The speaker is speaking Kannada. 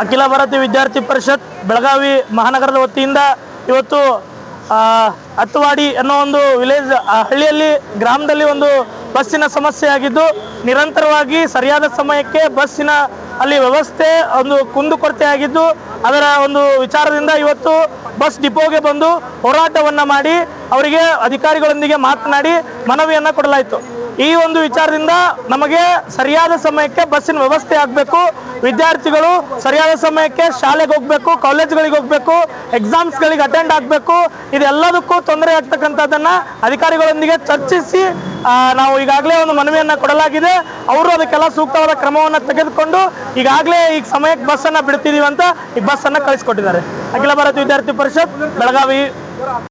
ಅಖಿಲ ಭಾರತೀಯ ವಿದ್ಯಾರ್ಥಿ ಪರಿಷತ್ ಬೆಳಗಾವಿ ಮಹಾನಗರದ ವತಿಯಿಂದ ಇವತ್ತು ಅತ್ತುವಾಡಿ ಅನ್ನೋ ಒಂದು ವಿಲೇಜ್ ಹಳ್ಳಿಯಲ್ಲಿ ಗ್ರಾಮದಲ್ಲಿ ಒಂದು ಬಸ್ಸಿನ ಸಮಸ್ಯೆ ಆಗಿದ್ದು ನಿರಂತರವಾಗಿ ಸರಿಯಾದ ಸಮಯಕ್ಕೆ ಬಸ್ಸಿನ ಅಲ್ಲಿ ವ್ಯವಸ್ಥೆ ಒಂದು ಕುಂದುಕೊರತೆ ಆಗಿದ್ದು ಅದರ ಒಂದು ವಿಚಾರದಿಂದ ಇವತ್ತು ಬಸ್ ಡಿಪೋಗೆ ಬಂದು ಹೋರಾಟವನ್ನು ಮಾಡಿ ಅವರಿಗೆ ಅಧಿಕಾರಿಗಳೊಂದಿಗೆ ಮಾತನಾಡಿ ಮನವಿಯನ್ನು ಕೊಡಲಾಯಿತು. ಈ ಒಂದು ವಿಚಾರದಿಂದ ನಮಗೆ ಸರಿಯಾದ ಸಮಯಕ್ಕೆ ಬಸ್ಸಿನ ವ್ಯವಸ್ಥೆ ಆಗಬೇಕು. ವಿದ್ಯಾರ್ಥಿಗಳು ಸರಿಯಾದ ಸಮಯಕ್ಕೆ ಶಾಲೆಗೆ ಹೋಗಬೇಕು ಕಾಲೇಜ್ಗಳಿಗೆ ಹೋಗಬೇಕು ಎಕ್ಸಾಮ್ಸ್ಗಳಿಗೆ ಅಟೆಂಡ್ ಆಗಬೇಕು. ಇದೆಲ್ಲದಕ್ಕೂ ತೊಂದರೆ ಆಗ್ತಕ್ಕಂಥದ್ದನ್ನು ಅಧಿಕಾರಿಗಳೊಂದಿಗೆ ಚರ್ಚಿಸಿ ನಾವು ಈಗಾಗಲೇ ಒಂದು ಮನವಿಯನ್ನು ಕೊಡಲಾಗಿದೆ. ಅವರು ಅದಕ್ಕೆಲ್ಲ ಸೂಕ್ತವಾದ ಕ್ರಮವನ್ನು ತೆಗೆದುಕೊಂಡು ಈಗಾಗಲೇ ಈಗ ಸಮಯಕ್ಕೆ ಬಸ್ಸನ್ನು ಬಿಡ್ತಿದೀವಿ ಅಂತ ಈ ಬಸ್ಸನ್ನು ಕಳಿಸ್ಕೊಟ್ಟಿದ್ದಾರೆ. ಅಖಿಲ ಭಾರತ ವಿದ್ಯಾರ್ಥಿ ಪರಿಷತ್, ಬೆಳಗಾವಿ.